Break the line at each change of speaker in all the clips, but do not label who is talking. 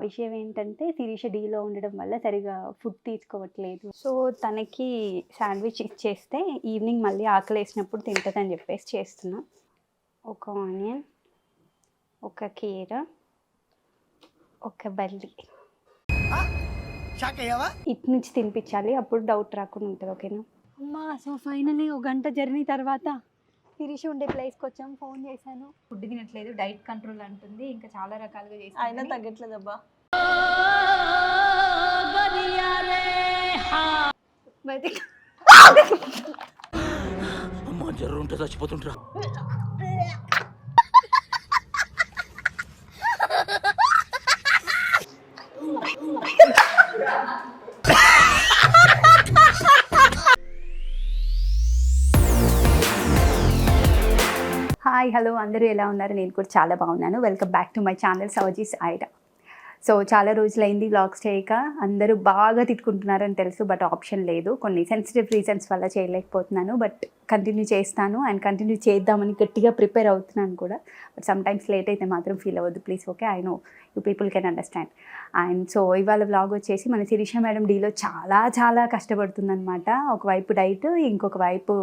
విషయం ఏంటంటే శిరీష డీలో ఉండడం వల్ల సరిగా ఫుడ్ తీసుకోవట్లేదు. సో తనకి శాండ్విచ్ ఇచ్చేస్తే ఈవినింగ్ మళ్ళీ ఆకలి వేసినప్పుడు తింటుందని చెప్పేసి చేస్తున్నా. ఒక ఆనియన్ ఒక కీర ఒక బల్లి ఇటు నుంచి తినిపించాలి. అప్పుడు డౌట్ రాకుండా ఉంటుంది ఓకేనా? అమ్మా సో ఫైనలీ ఒక గంట జర్నీ తర్వాత శిరీష ఉండే ప్లేస్కి వచ్చాం ఫోన్ చేశాను. ఫుడ్ తినట్లేదు డైట్ కంట్రోల్ అంటుంది ఇంకా చాలా రకాలుగా
అయినా
చేసి
అమ్మ జర్రు ఉంటే చచ్చిపోతుంటరా
హాయ్ హలో అందరూ ఎలా ఉన్నారు? నేను కూడా చాలా బాగున్నాను. Welcome back to my channel సవజీస్ ఐడా సో చాలా రోజులైంది వ్లాగ్స్ చేయక. అందరూ బాగా తిట్టుకుంటున్నారని తెలుసు బట్ ఆప్షన్ లేదు. కొన్ని సెన్సిటివ్ రీజన్స్ వల్ల చేయలేకపోతున్నాను బట్ కంటిన్యూ చేస్తాను అండ్ కంటిన్యూ చేద్దామని గట్టిగా ప్రిపేర్ అవుతున్నాను కూడా. బట్ సమ్టైమ్స్ లేట్ అయితే మాత్రం ఫీల్ అవ్వద్దు. Please okay I know you people can understand and so ఇవాళ వ్లాగ్ వచ్చేసి మన శిరీష మేడం డీలో చాలా చాలా కష్టపడుతుందన్నమాట. ఒకవైపు డైట్ ఇంకొక వైపు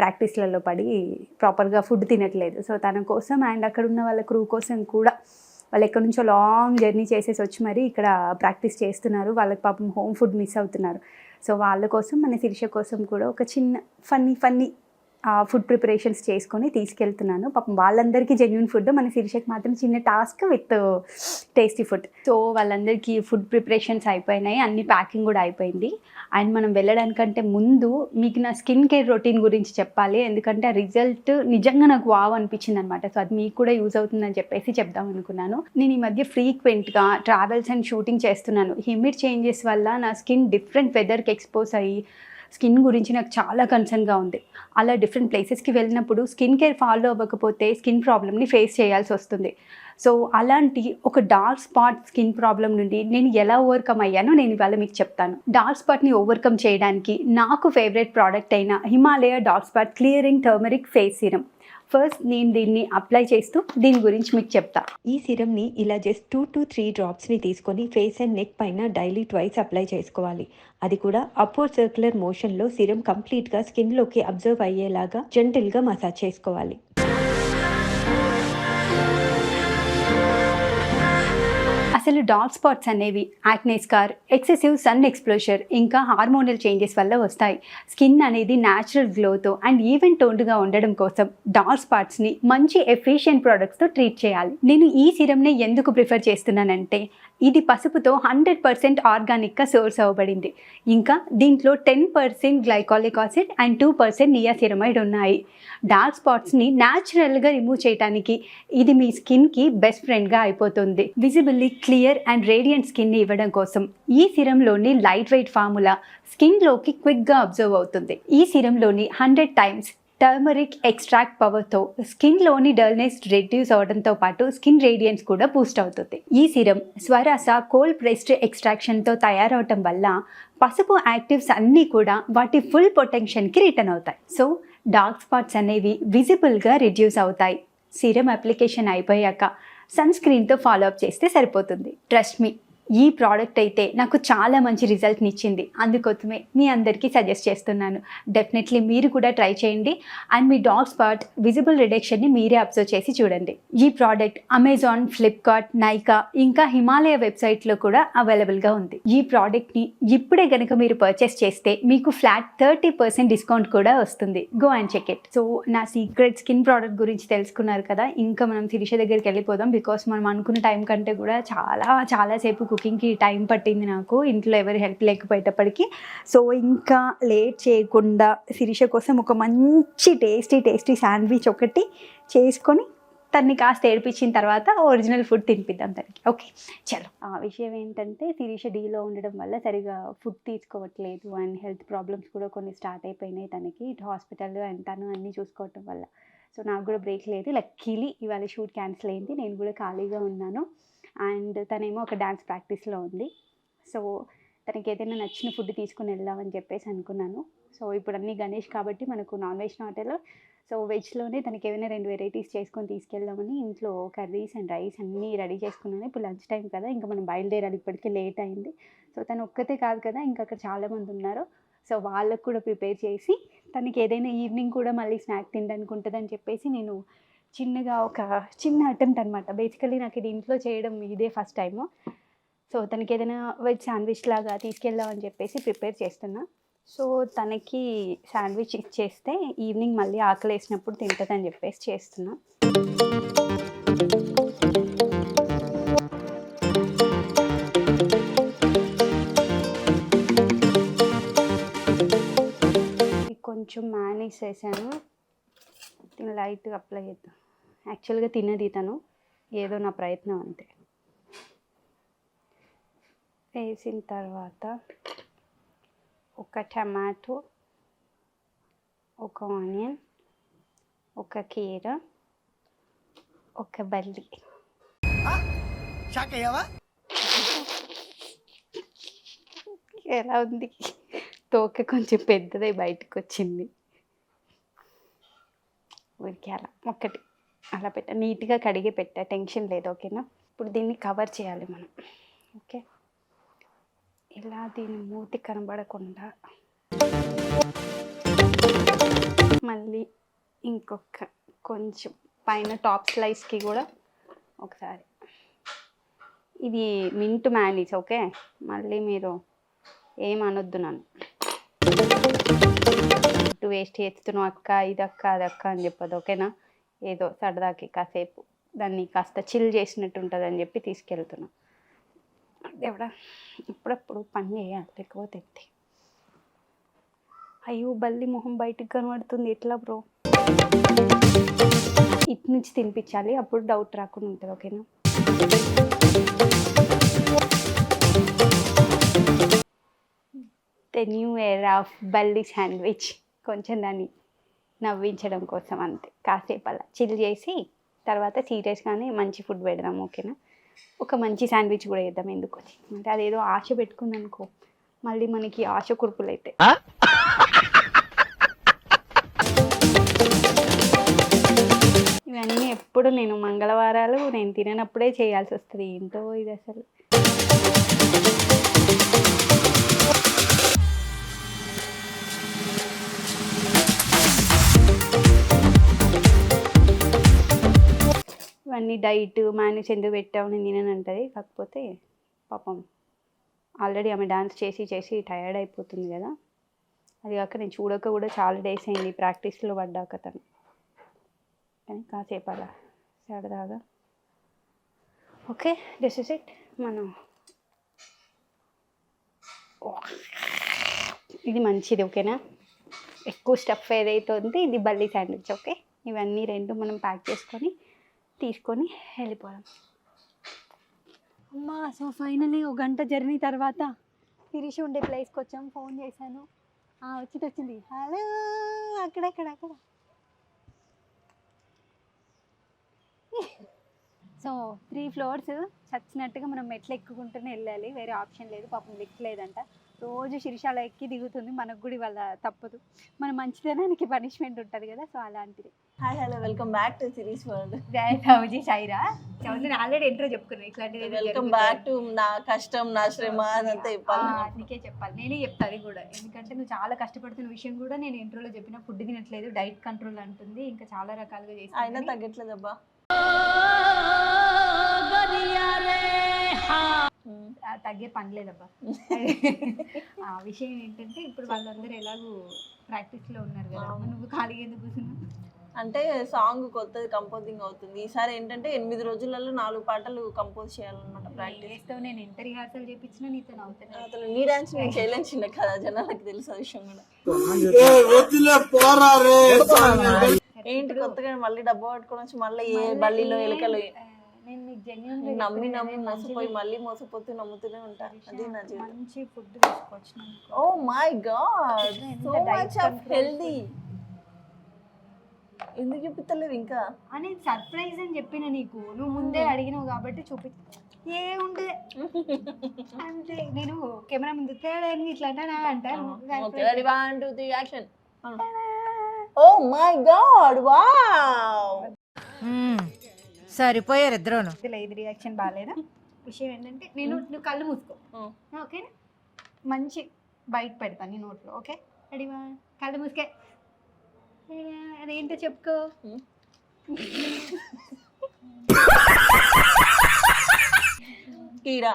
ప్రాక్టీస్లలో పడి ప్రాపర్గా ఫుడ్ తినట్లేదు. సో తన కోసం అండ్ అక్కడ ఉన్న వాళ్ళ క్రూ కోసం కూడా వాళ్ళు ఎక్కడి నుంచో లాంగ్ జర్నీ చేసేసి వచ్చి మరి ఇక్కడ ప్రాక్టీస్ చేస్తున్నారు. వాళ్ళకి పాపం హోమ్ ఫుడ్ మిస్ అవుతున్నారు. సో వాళ్ళ కోసం మన శిరీష కోసం కూడా ఒక చిన్న ఫన్నీ ఫన్నీ ఫుడ్ ప్రిపరేషన్స్ చేసుకొని తీసుకెళ్తున్నాను. పాపం వాళ్ళందరికీ జెన్యున్ ఫుడ్ మన శిరీషకి మాత్రం చిన్న task with tasty food so వాళ్ళందరికీ ఫుడ్ ప్రిపరేషన్స్ అయిపోయినాయి. అన్ని ప్యాకింగ్ కూడా అయిపోయింది. అండ్ మనం వెళ్ళడానికంటే ముందు మీకు నా స్కిన్ కేర్ రొటీన్ గురించి చెప్పాలి. ఎందుకంటే ఆ రిజల్ట్ నిజంగా నాకు వావ్ అనిపించింది అనమాట సో అది మీకు కూడా యూజ్ అవుతుందని చెప్పేసి చెప్దాం అనుకున్నాను. నేను ఈ మధ్య ఫ్రీక్వెంట్గా ట్రావెల్స్ అండ్ షూటింగ్ చేస్తున్నాను. హ్యూమిడ్ చేంజెస్ వల్ల నా స్కిన్ డిఫరెంట్ వెదర్కి ఎక్స్పోజ్ అయ్యి స్కిన్ గురించి నాకు చాలా కన్సర్న్గా ఉంది. అలా డిఫరెంట్ ప్లేసెస్కి వెళ్ళినప్పుడు స్కిన్ కేర్ ఫాలో అవ్వకపోతే స్కిన్ ప్రాబ్లమ్ని ఫేస్ చేయాల్సి వస్తుంది. సో అలాంటి ఒక డార్క్ స్పాట్ స్కిన్ ప్రాబ్లం నుండి నేను ఎలా ఓవర్కమ్ అయ్యానో నేను ఇవాళ మీకు చెప్తాను. డార్క్ స్పాట్ని ఓవర్కమ్ చేయడానికి నాకు ఫేవరెట్ ప్రోడక్ట్ అయిన Himalaya dark spot clearing turmeric face serum first నేను దీన్ని అప్లై చేస్తూ దీని గురించి మీకు చెప్తా.
ఈ సిరమ్ని ఇలా జస్ట్ టూ టు త్రీ డ్రాప్స్ని తీసుకొని ఫేస్ అండ్ నెక్ పైన డైలీ ట్వైస్ అప్లై చేసుకోవాలి. అది కూడా అపోర్ సర్క్యులర్ మోషన్లో సిరం కంప్లీట్గా స్కిన్లోకి అబ్జర్వ్ అయ్యేలాగా జెంటిల్గా మసాజ్ చేసుకోవాలి.
అసలు డార్క్ స్పాట్స్ అనేవి యాక్నేస్కార్ ఎక్సెసివ్ సన్ ఎక్స్ప్లోషర్ ఇంకా హార్మోనల్ చేంజెస్ వల్ల వస్తాయి. స్కిన్ అనేది న్యాచురల్ గ్లోతో అండ్ ఈవెన్ టోన్డ్గా ఉండడం కోసం డార్క్ స్పాట్స్ని మంచి ఎఫిషియెంట్ ప్రోడక్ట్స్తో ట్రీట్ చేయాలి. నేను ఈ సిరమ్ని ఎందుకు ప్రిఫర్ చేస్తున్నానంటే ఇది పసుపుతో హండ్రెడ్ పర్సెంట్ ఆర్గానిక్గా సోర్స్ అవ్వబడింది. ఇంకా దీంట్లో ten percent glycolic acid and two percent niacinamide ఉన్నాయి. డార్క్ స్పాట్స్ని న్యాచురల్గా రిమూవ్ చేయడానికి ఇది మీ స్కిన్కి బెస్ట్ ఫ్రెండ్గా అయిపోతుంది. విజిబిల్లీ క్లియర్ అండ్ రేడియంట్ స్కిన్ని ఇవ్వడం కోసం ఈ సిరంలోని లైట్ వెయిట్ ఫార్ములా స్కిన్లోకి క్విక్గా అబ్జర్వ్ అవుతుంది. ఈ సిరంలోని హండ్రెడ్ టైమ్స్ టర్మరిక్ ఎక్స్ట్రాక్ట్ పవర్తో స్కిన్లోని డల్నెస్ రెడ్యూస్ అవడంతో పాటు స్కిన్ రేడియన్స్ కూడా బూస్ట్ అవుతుంది. ఈ సిరం స్వరాస కోల్డ్ ప్రెస్డ్ ఎక్స్ట్రాక్షన్తో తయారవటం వల్ల పసుపు యాక్టివ్స్ అన్నీ కూడా వాటి ఫుల్ పొటెన్షన్కి రిటర్న్ అవుతాయి. సో డార్క్ స్పాట్స్ అనేవి విజిబుల్గా రిడ్యూస్ అవుతాయి. సీరం అప్లికేషన్ అయిపోయాక సన్ స్క్రీన్తో ఫాలో అప్ చేస్తే సరిపోతుంది. Trust me. ఈ ప్రోడక్ట్ అయితే నాకు చాలా మంచి రిజల్ట్ని ఇచ్చింది. అందుకోసమే మీ అందరికీ సజెస్ట్ చేస్తున్నాను. డెఫినెట్లీ మీరు కూడా ట్రై చేయండి. అండ్ మీ డాగ్ స్పాట్ విజిబుల్ రిడక్షన్ని మీరే అబ్జర్వ్ చేసి చూడండి. ఈ ప్రోడక్ట్ అమెజాన్ ఫ్లిప్కార్ట్ నైకా ఇంకా హిమాలయ వెబ్సైట్లో కూడా అవైలబుల్గా ఉంది. ఈ ప్రోడక్ట్ని ఇప్పుడే కనుక మీరు పర్చేస్ చేస్తే మీకు ఫ్లాట్ థర్టీ పర్సెంట్ డిస్కౌంట్ కూడా వస్తుంది. Go and check it so నా సీక్రెట్ స్కిన్ ప్రోడక్ట్ గురించి తెలుసుకున్నారు కదా. ఇంకా మనం శిరీష దగ్గరికి వెళ్ళిపోదాం బికాస్ మనం అనుకున్న టైం కంటే కూడా చాలా చాలాసేపు కుకింగ్కి టైం పట్టింది నాకు. ఇంట్లో ఎవరి హెల్ప్ లేకపోయేటప్పటికి. సో ఇంకా లేట్ చేయకుండా శిరీష కోసం ఒక మంచి టేస్టీ టేస్టీ శాండ్విచ్ ఒకటి చేసుకొని తన్ని కాస్త ఏడిపించిన తర్వాత ఒరిజినల్ ఫుడ్ తినిపిద్దాం తనకి. ఓకే చలో. ఆ విషయం ఏంటంటే శిరీష డీలో ఉండడం వల్ల సరిగా ఫుడ్ తీసుకోవట్లేదు అండ్ హెల్త్ ప్రాబ్లమ్స్ కూడా కొన్ని స్టార్ట్ అయిపోయినాయి తనకి. ఇటు హాస్పిటల్ అండ్ తను అన్నీ చూసుకోవటం వల్ల. సో నాకు కూడా బ్రేక్ లేదు. లక్కీలీ ఇవాళ షూట్ క్యాన్సిల్ అయింది. నేను కూడా ఖాళీగా ఉన్నాను. అండ్ తనేమో ఒక డ్యాన్స్ ప్రాక్టీస్లో ఉంది. సో తనకి ఏదైనా నచ్చిన ఫుడ్ తీసుకుని వెళ్దామని చెప్పేసి అనుకున్నాను. సో ఇప్పుడు అన్నీ గణేష్ కాబట్టి మనకు నాన్ వెజ్ హోటల్ సో వెజ్లోనే తనకి ఏమైనా రెండు వెరైటీస్ చేసుకొని తీసుకెళ్దామని ఇంట్లో కర్రీస్ అండ్ రైస్ అన్నీ రెడీ చేసుకున్నాను. ఇప్పుడు లంచ్ టైం కదా ఇంకా మనం బయలుదేరాలి. ఇప్పటికే లేట్ అయింది. సో తను ఒక్కతే కాదు కదా ఇంకా అక్కడ చాలామంది ఉన్నారు. సో వాళ్ళకు కూడా ప్రిపేర్ చేసి తనకి ఏదైనా ఈవినింగ్ కూడా మళ్ళీ స్నాక్ తినడానికి ఉంటుందని చెప్పేసి నేను చిన్నగా ఒక చిన్న అటెంప్ట్ అనమాట బేసికలీ నాకు ఇది ఇంట్లో చేయడం ఇదే ఫస్ట్ టైము సో తనకి ఏదైనా వెజ్ శాండ్విచ్ లాగా తీసుకెళ్దామని చెప్పేసి ప్రిపేర్ చేస్తున్నా. సో తనకి శాండ్విచ్ ఇచ్చేస్తే ఈవినింగ్ మళ్ళీ ఆకలి వేసినప్పుడు తింటుందని చెప్పేసి చేస్తున్నా. కొంచెం మేనేజ్ చేశాను లైట్ లైట్గా అప్లై చేద్దాం. యాక్చువల్గా తిన్నది తను. ఏదో నా ప్రయత్నం అంతే. వేసిన తర్వాత ఒక టమాటో ఒక ఆనియన్ ఒక కీర ఒక బల్లి ఎలా ఉంది? తోక కొంచెం పెద్దదై బయటకు వచ్చింది ఊరికి అలా ఒక్కటి. అలా పెట్ట నీట్గా కడిగి పెట్టా. టెన్షన్ లేదు ఓకేనా? ఇప్పుడు దీన్ని కవర్ చేయాలి మనం. ఓకే? ఇలా దీని మూతి కనబడకుండా మళ్ళీ ఇంకొక కొంచెం పైన టాప్ స్లైస్కి కూడా ఒకసారి. ఇది మింట్ మ్యాలీస్ ఓకే? మళ్ళీ మీరు ఏమనొద్దు నన్ను. వేస్ట్ చేస్తున్నావు అక్క ఇదక్క అదక్క అని చెప్పదు ఓకేనా? ఏదో సరదాకి కాసేపు దాన్ని కాస్త చిల్ చేసినట్టు ఉంటుంది అని చెప్పి తీసుకెళ్తున్నాం. దేవుడా ఇప్పుడప్పుడు పని చేయాలి లేకపోతే ఎత్తి. అయ్యో బల్లి మొహం బయటికి కనబడుతుంది. ఎట్లా బ్రో? ఇటు నుంచి తినిపించాలి అప్పుడు డౌట్ రాకుండా ఉంటుంది ఓకేనా? ద న్యూ ఎయిర్ ఆఫ్ బల్లి శాండ్విచ్ కొంచెం దాన్ని నవ్వించడం కోసం అంతే. కాసేపు అలా చిల్ చేసి తర్వాత సీరియస్గానే మంచి ఫుడ్ పెడదాం ఓకేనా? ఒక మంచి శాండ్విచ్ కూడా వేద్దాం ఎందుకు వచ్చి అంటే అదేదో ఆశ పెట్టుకుందనుకో మళ్ళీ మనకి ఆశ కురుపులు అయితే ఇవన్నీ ఎప్పుడు నేను మంగళవారాలు నేను తిననప్పుడే చేయాల్సి వస్తుంది. ఏంటో ఇది అసలు. ఇవన్నీ డైట్ మేనేజ్ ఎందుకు పెట్టావు నేను అంటుంది. కాకపోతే పాపం ఆల్రెడీ ఆమె డాన్స్ చేసి చేసి టయర్డ్ అయిపోతుంది కదా. అది కాక నేను చూడక కూడా చాలా డేస్ అయింది ప్రాక్టీస్లో పడ్డాక తను. కానీ కాసేపు అలా సరదాగా ఓకే దిస్ ఇస్ ఇట్. మనం ఇది మంచిది ఓకేనా? ఎక్కువ స్టఫ్ ఏదైతే ఉంది ఇది బల్లి శాండ్విచ్ ఓకే? ఇవన్నీ రెండు మనం ప్యాక్ చేసుకొని తీసుకొని వెళ్ళిపోదాం. అమ్మా సో ఫైనలీ ఒక గంట జర్నీ తర్వాత తిరిగి ఉండే ప్లేస్కి వచ్చాం ఫోన్ చేశాను. వచ్చి వచ్చింది వచ్చింది. హలో అక్కడ అక్కడ. సో త్రీ ఫ్లోర్స్ చచ్చినట్టుగా మనం మెట్లు ఎక్కుకుంటూనే వెళ్ళాలి. వేరే ఆప్షన్ లేదు పాపం లిఫ్ట్ లేదంట. రోజు శిరిషాల ఎక్కి దిగుతుంది మనకు కూడా ఇవాళ తప్పదు. మన మంచిదనానికి పనిష్మెంట్ ఉంటుంది కదా సో అలాంటిది.
Hi hello welcome back to series వరల్డ్.
జై సౌజీ సైరా నేను ఆల్రెడీ ఎంట్రో చెప్పుకున్నాను ఇట్లాంటిది
వెల్కమ్. బ్యాక్ టు నా కష్టం నా శ్రమ అదంతా చెప్పాలి.
నీకే చెప్పాలి. నేనే చెప్తా అది కూడా. ఎందుకంటే నువ్వు చాలా కష్టపడుతున్న విషయం కూడా నేను ఇంట్రోలో చెప్పిన ఫుడ్ తినట్లేదు డైట్ కంట్రోల్ అంటుంది ఇంకా చాలా రకాలుగా
అయినా
చేసి
తగ్గట్లేదబ్బా
తగ్గే పనిలేదబ్బా ఆ విషయం ఏంటంటే ఇప్పుడు వాళ్ళందరూ ఎలాగూ ప్రాక్టీస్లో ఉన్నారు కదా
అవును.
నువ్వు ఖాళీగా ఎందుకు కూర్చున్నావు?
అంటే సాంగ్ కొత్తది కంపోజింగ్ అవుతుంది. ఈసారి ఏంటంటే ఎనిమిది రోజులలో నాలుగు పాటలు కంపోజ్ చేయాలన్నమాట ప్రాక్టీస్
నేను ఎంత రిహార్సల్ చేపించినా నీతో
అసలు నీ డాన్స్ నేను చేయలేను చిన్న కదా జనాలకు తెలుసు ఆ విషయం కూడా. ఏంటి కొత్తగా మళ్ళీ డబ్బా పట్టుకొని వచ్చి మళ్ళీ ఏ బల్లిలో ఎలకలు
నేను నీకు జెన్యున్
నమ్మి నమ్మి మోసపోయి మళ్ళీ మోసపోతూ నమ్ముతూనే ఉంటా అది నా జీవితం.
మంచి ఫుడ్ తీసుకొచ్చినాను
ఓ my God so much of. Healthy ఎందుకు చూపిస్తలేవు ఇంకా?
అని సర్ప్రైజ్ అని చెప్పిన నీకు. నువ్వు ముందే అడిగినావు కాబట్టి చూపి. ఏ ఉండే? అంతే నేను కెమెరా ముందు తేడా ఇట్లా అంటానా అంటాను.
Action oh my God wow.
సరిపోయారు ఇద్దరును.
అసలు ఇది రియాక్షన్ బాగాలేదా విషయం ఏంటంటే నేను నువ్వు కళ్ళు మూసుకో. ఓకేనా? మంచి బయట పెడతాను నీ నోట్లో ఓకే? రెడీవా కళ్ళు మూసుకే? అదేంటో చెప్పుకో.
కీడ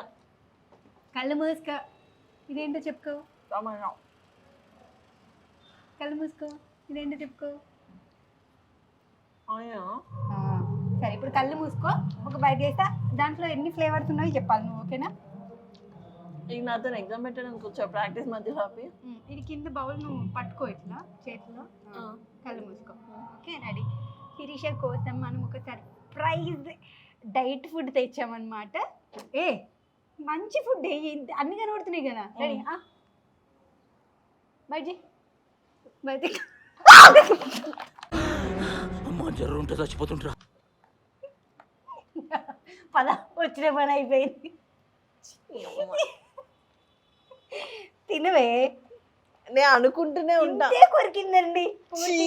కళ్ళు మూసుకో. ఇదేంటో చెప్పుకో. కళ్ళు మూసుకో. ఇదేంటో చెప్పుకో.
అయ్యా.
ఆ, సరే ఇప్పుడు కళ్ళు మూసుకో. ఒక బయట చేస్తా. దాంట్లో ఎన్ని ఫ్లేవర్స్ ఉన్నాయో చెప్పాలి నువ్వు ఓకేనా?
ఇక నాతో ఎగ్జామ్ పెట్టడానికి వచ్చా ప్రాక్టీస్ మధ్యలో ఆపి.
ఇది కింద బౌల్ నువ్వు పట్టుకో ఇట్లా చేతిలో. కళ్ళు మూసుకో. Okay ready. శిరీష కోసం మనం ఒక సర్ప్రైజ్ డైట్ ఫుడ్ తెచ్చామన్నమాట. ఏ మంచి ఫుడ్ అన్ని కనబడుతున్నాయి కదా. రెడీ బయటి బయటి
అమ్మా జ్వరం ఉంటే చచ్చిపోతుంటరా
పద వచ్చిన పని అయిపోయింది. తినవే.
నేను అనుకుంటూనే ఉంటా.
కొరికిందండి.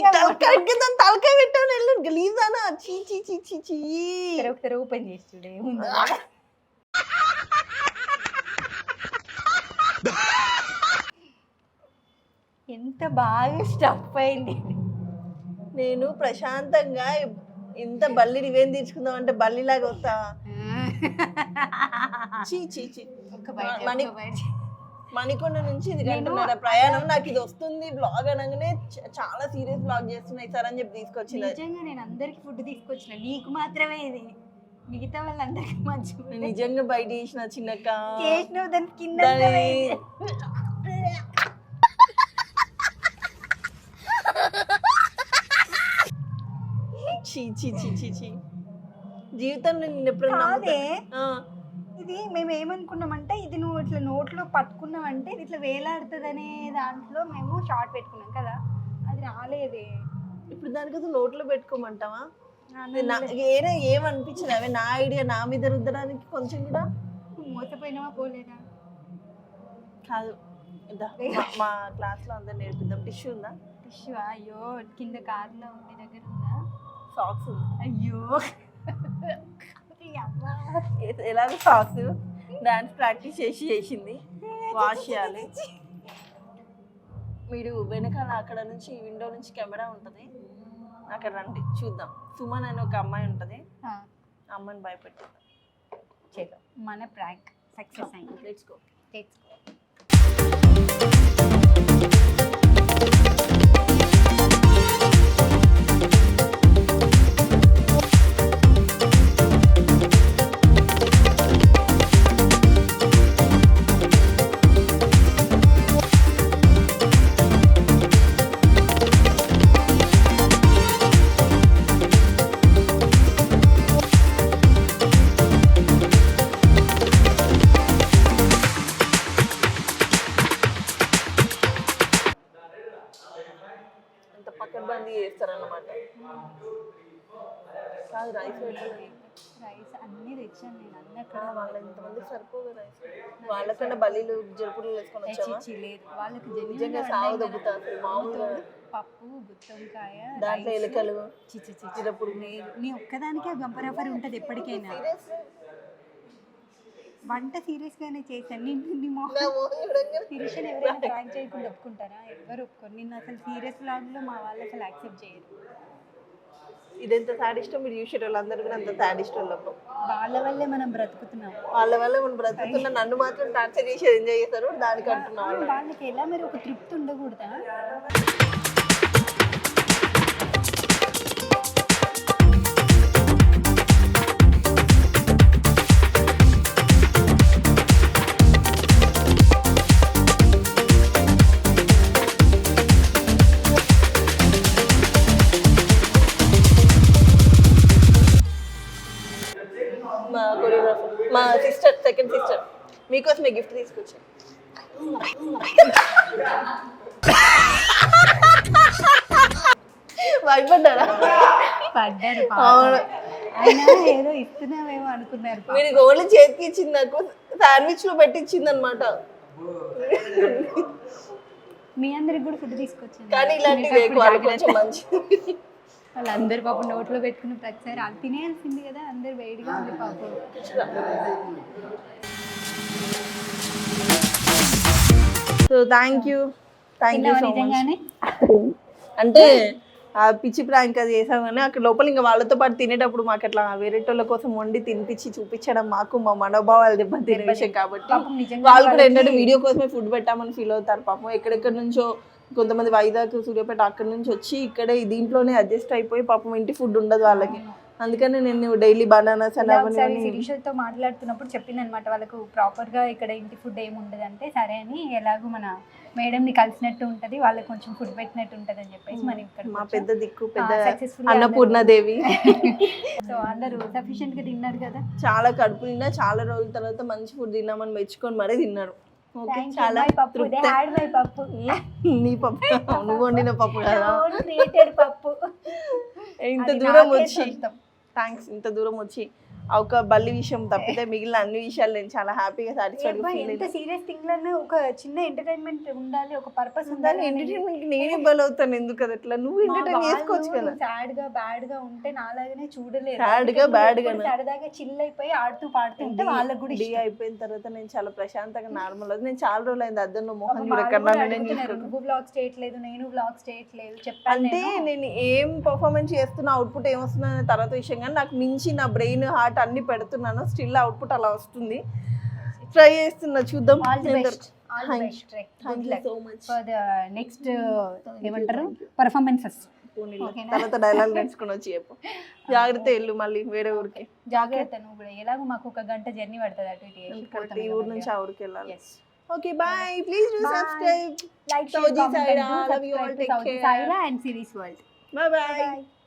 తలకాయ పెట్టాను వెళ్ళు గలీజానా? చీ చీ చీ చీ చీ.
ఒకసారి ఓపెన్ చేసి చూడు. ఎంత బాగా స్టఫ్ అయింది.
నేను ప్రశాంతంగా ఇంత బల్లి నివేం తీర్చుకుందాం అంటే బల్లిలాగా వస్తా. చీ చీ చీ. మణి. మణికొండ నుంచి ఇది గంటన్నర ప్రయాణం. నాకు ఇది వస్తుంది బ్లాగ్ అనగానే చాలా సీరియస్ బ్లాగ్ చేస్తున్నాయి. సార్ అని చెప్పి తీసుకొచ్చింది
నిజంగా నేను అందరికి ఫుడ్ తీసుకొచ్చిన. నీకు మాత్రమే ఇది. మిగతా వాళ్ళందరికి మంచి
నిజంగా బయట చేసిన చిన్నక్క.
చేసినావు దాని కింద
దాని చీ చీ చీ చీ చీ జీవితంలో నేను ఎప్పుడు
కాదే. ఇది మేము ఏమనుకున్నామంటే ఇది నువ్వు ఇట్లా నోట్లో పట్టుకున్నావంటే ఇది ఇట్లా వేలాడుతుంది దాంట్లో మేము షార్ట్ పెట్టుకున్నాం కదా. అది రాలేదే.
ఇప్పుడు దానికి నోట్లో పెట్టుకోమంటావా? ఇది నా- ఏరే ఏమనిపించింది అవే నా ఐడియా నా మీద రుద్దడానికి కొంచెం కూడా.
నువ్వు మోసపోయినావా పోలేదా?
కాదు. ఇద్దా. మా- మా క్లాస్లో అందరు నేర్పిద్దాం. టిష్యూ ఉందా?
టిష్యూ అయ్యో కింద కార్లో ఉంది దగ్గర. ఉందా
సాక్స్
అయ్యో
ఎలాగో సాక్స్ డాన్స్ ప్రాక్టీస్ చేసి చేసింది వాష్ చేయాలి మీరు వెనకాల అక్కడ నుంచి విండో నుంచి కెమెరా ఉంటుంది అక్కడ రండి చూద్దాం సుమన్ అనే ఒక అమ్మాయి ఉంటుంది అమ్మాయిని భయపెట్టి
చేద్దాం మన ప్రాంక్ సక్సెస్ అయింది
లెట్స్ గో
తెచ్చుకో
అంత కాదు రైస్
రైస్ అన్నీ తెచ్చాను నేను అన్నీ అక్కడ
ఆ, వాళ్ళ ఇంతమంది సరిపోదు రైస్ వాళ్ళకన్నా బల్లీలు జరుపులు వేసుకొని వచ్చావా?
లేదు. వాళ్ళకి
నిజంగా మామూలుగా.
పప్పు గుత్తొంకాయ
దాంట్లో
rice,
ఎలుకలు
చి చి చి చి.
చిరపుడు
లేదు. నీ ఒక్కదానికే గంపర్ ఆఫర్ ఉంటుంది ఎప్పటికైనా? వంట సీరియస్ గానే చేశాను. నిన్ను నీ మొహం శిరీషని ఎవరైనా ప్రాంక్ చేయకుండా ఒప్పుకుంటారా? ఎవరు ఒప్పుకోరు. నిన్ను అసలు సీరియస్ లాగ్లో మా వాళ్ళు అసలు యాక్సెప్ట్ చేయరు.
ఇదెంత సాడిష్టం మీరు చూసేట వాళ్ళందరూ కూడా అంత సాడిస్ట్ వాళ్ళకు
వాళ్ళ వల్లే మనం బ్రతుకుతున్నాం.
వాళ్ళ వల్ల మనం బ్రతుకుతున్న నన్ను మాత్రం టార్చర్ చేసి ఎంజాయ్ చేస్తారు దానికి అంటున్నాను
వాళ్ళకి ఎలా మరి ఒక తృప్తి ఉండకూడదా?
మీకోసమే గిఫ్ట్ తీసుకొచ్చా భయపడ్డారా?
పడ్డారు
అవును.
అయినా ఏదో ఇస్తున్నావేమో అనుకున్నారు.
మీరు ఓన్లీ చేతికి ఇచ్చింది నాకు శాండ్విచ్లో పెట్టించింది అనమాట
మీ అందరికి కూడా ఫుడ్ తీసుకొచ్చాను.
కానీ ఇలాంటివి ఎక్కువ వాళ్ళు
అప్పుడు
కొంచెం మంచి
వాళ్ళందరూ పాపం నోట్లో పెట్టుకున్న ప్రతిసారి అది తినేయాల్సింది కదా అందరు వేడిగా ఉంది పాపం.
So thank you thank you so much అంటే ఆ పిచ్చి ప్రాంక్ అది చేసాం కానీ అక్కడ లోపల ఇంకా వాళ్ళతో పాటు తినేటప్పుడు మాకు అట్లా వేరేటోళ్ళ కోసం వండి తినిపించి చూపించడం మాకు మా మనోభావాలు దెబ్బతినే విషయం కాబట్టి వాళ్ళు కూడా ఏంటంటే వీడియో కోసమే ఫుడ్ పెట్టామని ఫీల్ అవుతారు పాపం. ఎక్కడెక్కడ నుంచో కొంతమంది వైజాగ్ సూర్యాపేట అక్కడ నుంచి వచ్చి ఇక్కడే దీంట్లోనే అడ్జస్ట్ అయిపోయి పాపం ఇంటి ఫుడ్ ఉండదు వాళ్ళకి. అందుకని నేను డైలీ బనానాస్
ఒకసారి శిరీషతో మాట్లాడుతున్నప్పుడు చెప్పింది అనమాట వాళ్ళకు ప్రాపర్గా ఇక్కడ ఇంటి ఫుడ్ ఏమి ఉండదు అంటే సరే అని ఎలాగో మన మేడం ని కలిసినట్టు ఉంటది వాళ్ళకి కొంచెం ఫుడ్ పెట్టినట్టు ఉంటది అని చెప్పేసి మనం ఇక్కడ
మా పెద్ద దిక్కు పెద్ద
సక్సెస్ఫుల్
అన్నపూర్ణాదేవి
సో అందరూ సఫిషియెంట్గా తిన్నారు కదా.
చాలా కడుపు నిండా చాలా రోజుల తర్వాత మంచి ఫుడ్ తిన్నామని మెచ్చుకొని మరీ తిన్నారు. చాలా
పప్పు. పప్పు.
నీ పప్పు. నువ్వు వండిన పప్పు కదా.
క్రియేటెడ్ పప్పు.
ఇంత దూరం వచ్చి. థ్యాంక్స్ ఇంత దూరం వచ్చి ఆ ఒక బల్లి విషయం తప్పితే మిగిలిన అన్ని విషయాలు నేను చాలా హ్యాపీగా సాటిస్ఫైడ్
ఎంత సీరియస్ థింగ్లోనే ఒక చిన్న ఎంటర్టైన్మెంట్ ఉండాలి ఒక పర్పస్ ఉండాలి
ఎంటర్టైన్మెంట్ నేనే అవుతాను ఎందుకు కదా అట్లా నువ్వు ఎంటర్టైన్ చేసుకోవచ్చు కదా
సాడ్గా బ్యాడ్గా ఉంటే నాలాగానే చూడలేదు అందుకే
గా,
ఎప్పుడు
గానా?
సరదాగా చిల్ అయిపోయి ఆడుతూ పాడుతూ ఉంటే వాళ్ళకి కూడా
డి. అయిపోయిన తర్వాత నేను చాలా ప్రశాంతంగా నార్మల్ అవుతుంది నేను చాలా రోజులు అయింది అద్దంలో మొహం
పాపం
చూడక
వాళ్ళు కూడా
నన్ను నేను
అడుగుతున్నారు,
చూసుకోను.
నువ్వు బ్లాగ్స్ చేయట్లేదు నేను బ్లాగ్స్ చేయట్లేదు చెప్పాను
అంటే
నేను.
ఏం పర్ఫార్మెన్స్ చేస్తున్నా అవుట్పుట్ ఏమొస్తుందో అనే తర్వాత విషయం కానీ నాకు మించి నా బ్రెయిన్ హార్ట్ అన్ని పెడుతున్నాను. స్టిల్ అవుట్పుట్ అలా వస్తుంది. ట్రై చేస్తున్నా చూద్దాం.
All all. For the next ఏమంటారు? పర్ఫార్మెన్సెస్?
తర్వాత డైలాగ్ నేర్చుకుని వచ్చి చెప్పు. జాగ్రత్త వెళ్ళు మళ్ళీ వేరే ఊరికి.
జాగ్రత్త నువ్వు కూడా. ఎలాగో మాకు ఒక గంట జర్నీ పడుతుంది అటు
ఈ ఊరు. నుంచి ఆ ఊరికి వెళ్ళాలి. Okay bye please do. Subscribe
Like,
Saudi
share, comment, and
Saira,
do
love you all,
subscribe to
take
Saudi